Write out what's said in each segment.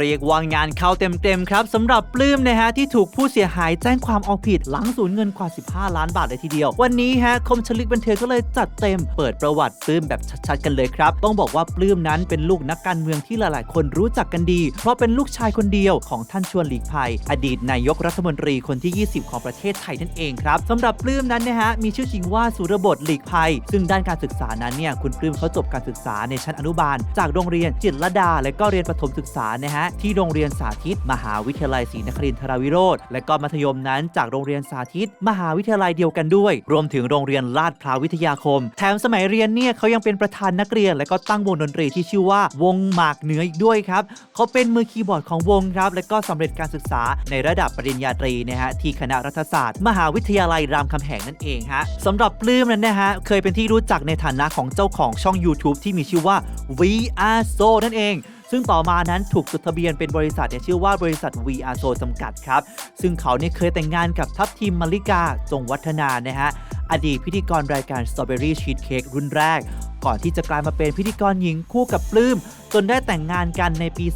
เรียกว่างานเข้าเต็มๆครับสำหรับปลื้มนะฮะที่ถูกผู้เสียหายแจ้งความเอาผิดหลังสูญเงินกว่า 15 ล้านบาทเลยทีเดียว วันนี้ฮะคมชลิกบันเทิงก็เลยจัดเต็มเปิดประวัติปลื้มแบบชัดๆกันเลยครับ ต้องบอกว่าปลื้มนั้นเป็นลูกนักการเมืองที่หลายๆ คนรู้จักกันดี เพราะเป็นลูกชายคนเดียวของท่านชวนหลีกภัย อดีตนายกรัฐมนตรีคนที่ 20 ของประเทศไทยนั่นเองครับสำหรับปลื้มนั้นนะฮะมีชื่อจริงว่าสุรบดหลีกภัย ซึ่งด้านการศึกษานั้นเนี่ยคุณปลื้มเขาจบการศึกษาในชั้นอนุบาล จากโรงเรียนจิตรลดาและก็เรียนประถมศึกษานะฮะที่โรงเรียนสาธิต มหาวิทยาลัยศรีนครินทราวิโรธและก็มัธยมนั้นจากโรงเรียนสาธิต มหาวิทยาลัยเดียวกันด้วย รวมถึงโรงเรียนลาดพร้าววิทยาคม แถมสมัยเรียนเนี่ยเขายังเป็นประธานนักเรียน และก็ตั้งวงดนตรีที่ชื่อว่า วงหมากเหนืออีกด้วยครับเขาเป็นมือคีย์บอร์ดของวงครับและก็สำเร็จการศึกษาในระดับปริญญาตรีนะฮะที่คณะรัฐศาสตร์ มหาวิทยาลัยรามคำแหงนั่นเองฮะสำหรับปลื้มนั้นนะฮะเคยเป็นที่รู้จักในฐานะของเจ้าของช่อง YouTube ที่มีชื่อว่า VR So นั่นเอง ซึ่งต่อมานั้นถูกจดทะเบียนเป็นบริษัทเนี่ยชื่อว่าบริษัท VR So จำกัดครับ ซึ่งเขาเนี่ยเคยแต่งงานกับทัพทีมมาริกาจงวัฒนานะฮะอดีตพิธีกรรายการ Strawberry Cheesecake รุ่นแรก ก่อนที่จะกลายมาเป็นพิธีกรหญิงคู่กับปลื้ม จนได้แต่งงานกันในปี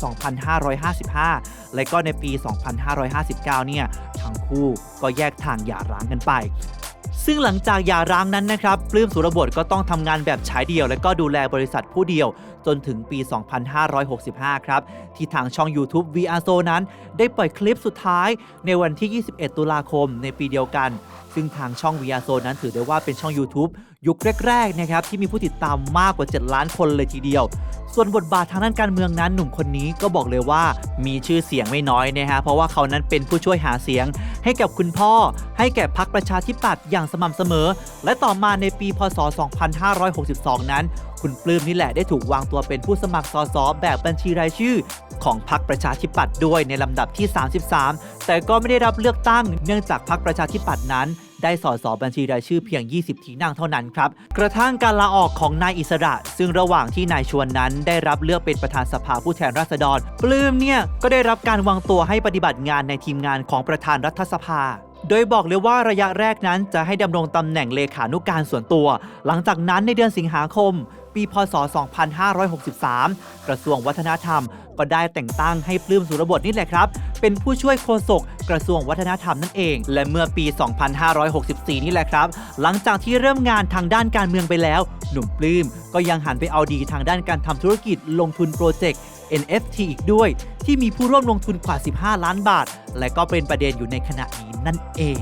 2555 และก็ในปี 2559 เนี่ย ทั้งคู่ก็แยกทางหย่าร้างกันไป ซึ่งหลังจากหย่าร้างนั้นนะครับปลื้มสุรบทก็ต้องทำงานแบบฉายเดี่ยว และก็ดูแลบริษัทผู้เดียว จนถึงปี 2565 ครับ ที่ทางช่อง YouTube VR So นั้น ได้ปล่อยคลิปสุดท้ายในวันที่ 21 ตุลาคมในปีเดียวกัน ซึ่งทางช่อง VR So นั้นถือได้ว่าเป็นช่อง YouTube ยุคแรกๆนะครับที่มีผู้ติดตามมากกว่า 7 ล้านคนเลยทีเดียว ส่วนบทบาททางด้านการเมืองนั้นหนุ่มคนนี้ก็บอกเลยว่ามีชื่อเสียงไม่น้อยนะฮะเพราะว่าเขานั้นเป็นผู้ช่วยหาเสียง ให้กับคุณพ่อ ให้แก่พรรคประชาธิปัตย์อย่างสม่ำเสมอ และต่อมาในปีพศ 2562 นั้น คุณปลื้มนี่แหละได้ถูกวางตัวเป็นผู้สมัครสสแบบบัญชีรายชื่อ ของพรรคประชาธิปัตย์ด้วยในลำดับที่ 33 แต่ก็ไม่ได้รับเลือกตั้ง เนื่องจากพรรคประชาธิปัตย์นั้น ได้สอสอบัญชีรายชื่อเพียง 20 ที่นั่งเท่านั้นครับ กระทั่งการลาออกของนายอิสระ ซึ่งระหว่างที่นายชวนนั้น ได้รับเลือกเป็นประธานสภาผู้แทนราษฎร ปลื้มเนี่ยก็ได้รับการวางตัวให้ปฏิบัติงานในทีมงานของประธานรัฐสภาโดยบอกเลยว่าระยะแรกนั้นจะให้ดำรงตำแหน่งเลขานุการส่วนตัว หลังจากนั้นในเดือนสิงหาคม ปี พศ 2563 กระทรวงวัฒนธรรม ก็ได้แต่งตั้งให้ปลื้มสุรบทนี่แหละครับ เป็นผู้ช่วยโฆษกกระทรวงวัฒนธรรมนั่นเอง และเมื่อปี 2564 นี่แหละครับ หลังจากที่เริ่มงานทางด้านการเมืองไปแล้ว หนุ่มปลื้มก็ยังหันไปเอาดีทางด้านการทำธุรกิจลงทุนโปรเจกต์ NFT อีกด้วย ที่มีผู้ร่วมลงทุนกว่า 15 ล้านบาท และก็เป็นประเด็นอยู่ในขณะนี้นั่นเอง